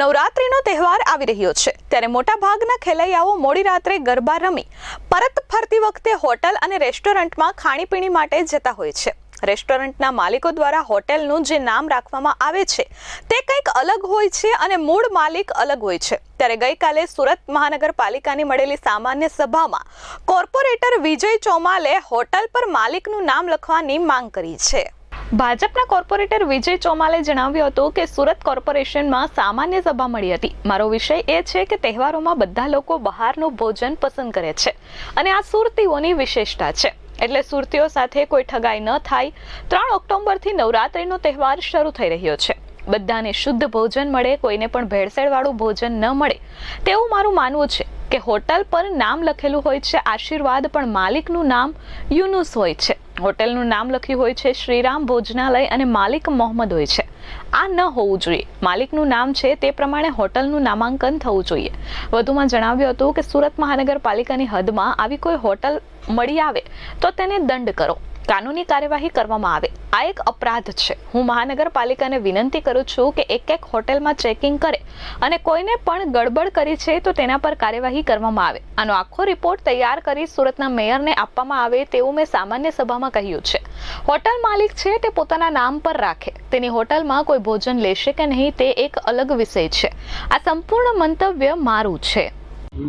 નવરાત્રિનો તહેવાર આવી રહ્યો છે. ત્યારે મોટાભાગના ખેલૈયાઓ મોડી રાત્રે ગરબા રમી પરત ફરતી વખતે હોટલ અને રેસ્ટોરન્ટમાં ખાણીપીણી માટે જતા હોય છે. રેસ્ટોરન્ટના માલિકો દ્વારા હોટેલનું જે નામ રાખવામાં આવે છે, તે કંઈક અલગ હોય છે અને મૂળ માલિક અલગ હોય છે. ત્યારે ગઈકાલે સુરત મહાનગરપાલિકાની મળેલી સામાન્ય સભામાં કોર્પોરેટર વિજય ચોમાલે હોટલ પર માલિકનું નામ લખવાની માંગ કરી છે. ભાજપના કોર્પોરેટર વિજય ચોમાલે જણાવ્યું હતું કે સુરત કોર્પોરેશનમાં સામાન્ય સભા મળી હતી. મારો વિષય એ છે કે તહેવારોમાં બધા લોકો બહારનું ભોજન પસંદ કરે છે અને આ સુરતીઓની વિશેષતા છે. એટલે સુરતીઓ સાથે કોઈ ઠગાઈ ન થાય. ત્રણ ઓક્ટોબરથી નવરાત્રિનો તહેવાર શરૂ થઈ રહ્યો છે. બધાને શુદ્ધ ભોજન મળે, કોઈને પણ ભેળસેળવાળું ભોજન ન મળે. તેવું મારું માનવું છે કે હોટલ પર નામ લખેલું હોય છે, આશીર્વાદ પણ માલિકનું નામ, યુનુસ હોય છે. હોટલનું નામ લખ્યું હોય છે, શ્રીરામ ભોજનાલય અને માલિક મોહમ્મદ હોય છે. આ ન હોવું જોઈએ. માલિકનું નામ છે તે પ્રમાણે હોટલનું નામાંકન થવું જોઈએ. વધુમાં જણાવ્યું હતું કે સુરત મહાનગરપાલિકાની હદમાં આવી કોઈ હોટલ મળી આવે તો તેને દંડ કરો. કાનૂની કાર્યવાહી કરવામાં આવે આ એક અપરાધ છે હું મહાનગરપાલિકાને વિનંતી કરું છું કે એક એક હોટેલમાં ચેકિંગ કરે અને કોઈને પણ ગડબડ કરી છે તો તેના પર કાર્યવાહી કરવામાં આવે આનો આખો રિપોર્ટ તૈયાર કરી સુરતના મેયરને આપવામાં આવે તેવું મેં સામાન્ય સભામાં કહ્યું છે હોટલ માલિક છે તે પોતાના નામ પર રાખે તેની હોટલમાં કોઈ ભોજન લેશે કે નહીં તે એક અલગ વિષય છે આ સંપૂર્ણ મંતવ્ય મારું છે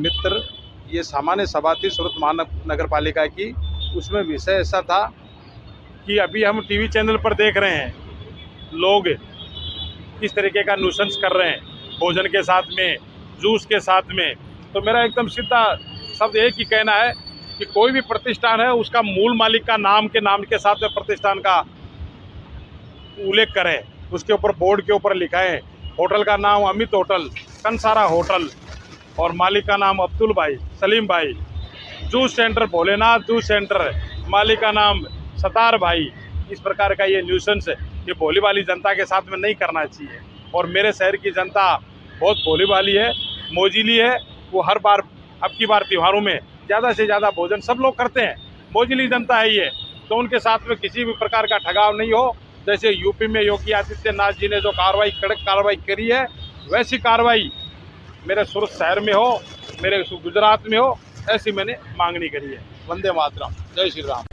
मित्र ये सामान्य सभा थी सूरत महानगर पालिका की उसमें विषय ऐसा था कि अभी हम टीवी चैनल पर देख रहे हैं, लोग किस तरीके का नुशंस कर रहे हैं, भोजन के साथ में जूस के साथ में। तो मेरा एकदम सीधा शब्द एक ही कहना है कि कोई भी प्रतिष्ठान है, उसका मूल मालिक का नाम के नाम के साथ में प्रतिष्ठान का उल्लेख करें, उसके ऊपर बोर्ड के ऊपर लिखाएँ होटल का नाम अमित होटल कंसारा होटल और मालिक का नाम अब्दुल भाई, सलीम भाई। Juice centre Bholenath juice centre मालिक का नाम सतार भाई, इस प्रकार का ये न्यूसेंस ये भोली वाली जनता के साथ में नहीं करना चाहिए। और मेरे शहर की जनता बहुत भोली वाली है, मोजिली है। वो हर बार अब की बार त्योहारों में ज़्यादा से ज़्यादा भोजन सब लोग करते हैं। मोजिली जनता है ये। तो उनके साथ में किसी भी प्रकार का ठगाव नहीं हो। जैसे यूपी में योगी आदित्यनाथ जी ने जो कार्रवाई, कड़क कार्रवाई करी है, वैसी कार्रवाई मेरे सूरत शहर में हो, मेरे गुजरात में हो, ऐसी मैंने मांगनी करी है। वंदे मातरम। जय Shri Ram.